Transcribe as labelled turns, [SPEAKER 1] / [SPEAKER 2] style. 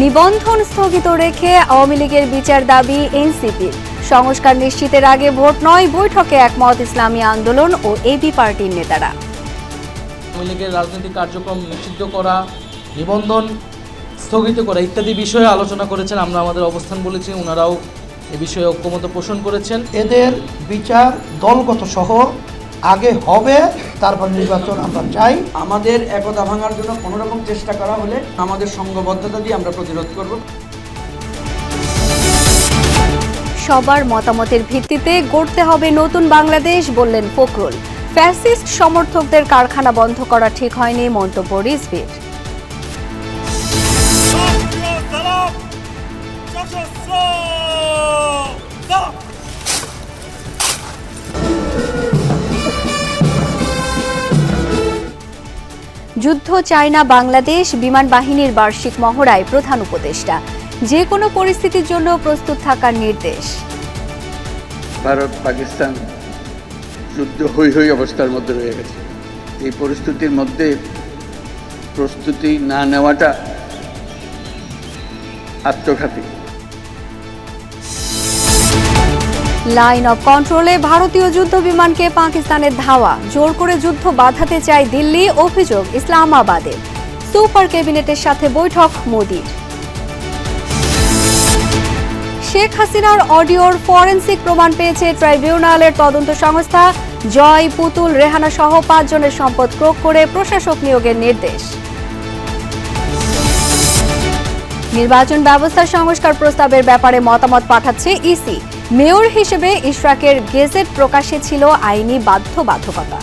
[SPEAKER 1] নিবন্ধন স্থগিত রেখে আওয়ামী লীগের বিচার দাবি এনসিপির। সংস্কার নিশ্চিতের আগে ভোট নয় বৈঠকে একমত ইসলামী আন্দোলন ও এবি পার্টির নেতারা।
[SPEAKER 2] আওয়ামী লীগের রাজনৈতিক কার্যক্রম নিষিদ্ধ করা নিবন্ধন স্থগিত করা ইত্যাদি বিষয়ে আলোচনা করেছেন আমরা আমাদের অবস্থান বলেছি ওনারাও এ বিষয়ে ঐক্যমত পোষণ করেছেন।
[SPEAKER 3] এদের বিচার দলগত সহ আগে হবে তারপর নির্বাচন আমরা চাই।
[SPEAKER 4] আমাদের একতা ভাঙার জন্য কোনো রকম চেষ্টা করা হলে আমাদের সংঘবদ্ধতা দিয়ে আমরা প্রতিরোধ করব।
[SPEAKER 1] সবার মতামতের ভিত্তিতে গড়তে হবে নতুন বাংলাদেশ বললেন ফখরুল। ফ্যাসিস্ট সমর্থকদের কারখানা বন্ধ করা ঠিক হয়নি মন্তব্য রিজভির।
[SPEAKER 5] সশস্ত্র
[SPEAKER 1] যুদ্ধ চায় না বাংলাদেশ, বিমান বাহিনীর বার্ষিক মহড়ায় প্রধান উপদেষ্টা। যে কোনো পরিস্থিতির জন্য প্রস্তুত থাকার নির্দেশ।
[SPEAKER 6] ভারত, পাকিস্তান যুদ্ধ হই হই অবস্থার মধ্যে রয়ে গেছে। এই পরিস্থিতির মধ্যে প্রস্তুতি না নেওয়াটা আত্মঘাতী।
[SPEAKER 1] লাইন অফ কন্ট্রোলে ভারতীয় যুদ্ধ বিমানকে পাকিস্তানের ধাওয়া। জোর করে যুদ্ধ বাধাতে চায় দিল্লি, অভিযোগ ইসলামাবাদে। সুপার ক্যাবিনেটের সাথে বৈঠক মোদির। শেখ হাসিনার অডিওর ফরেন্সিক প্রমাণ পেয়েছে ট্রাইব্যুনালের তদন্ত সংস্থা। জয় পুতুল রেহানা সহ পাঁচজনের সম্পদ ক্রোক করে প্রশাসক নিয়োগের নির্দেশ। নির্বাচন ব্যবস্থার সংস্কার প্রস্তাবের ব্যাপারে মতামত পাঠাচ্ছে ইসি। মেয়র হিসেবে ইশরাকের গেজেট প্রকাশে ছিল আইনি বাধ্যবাধকতা।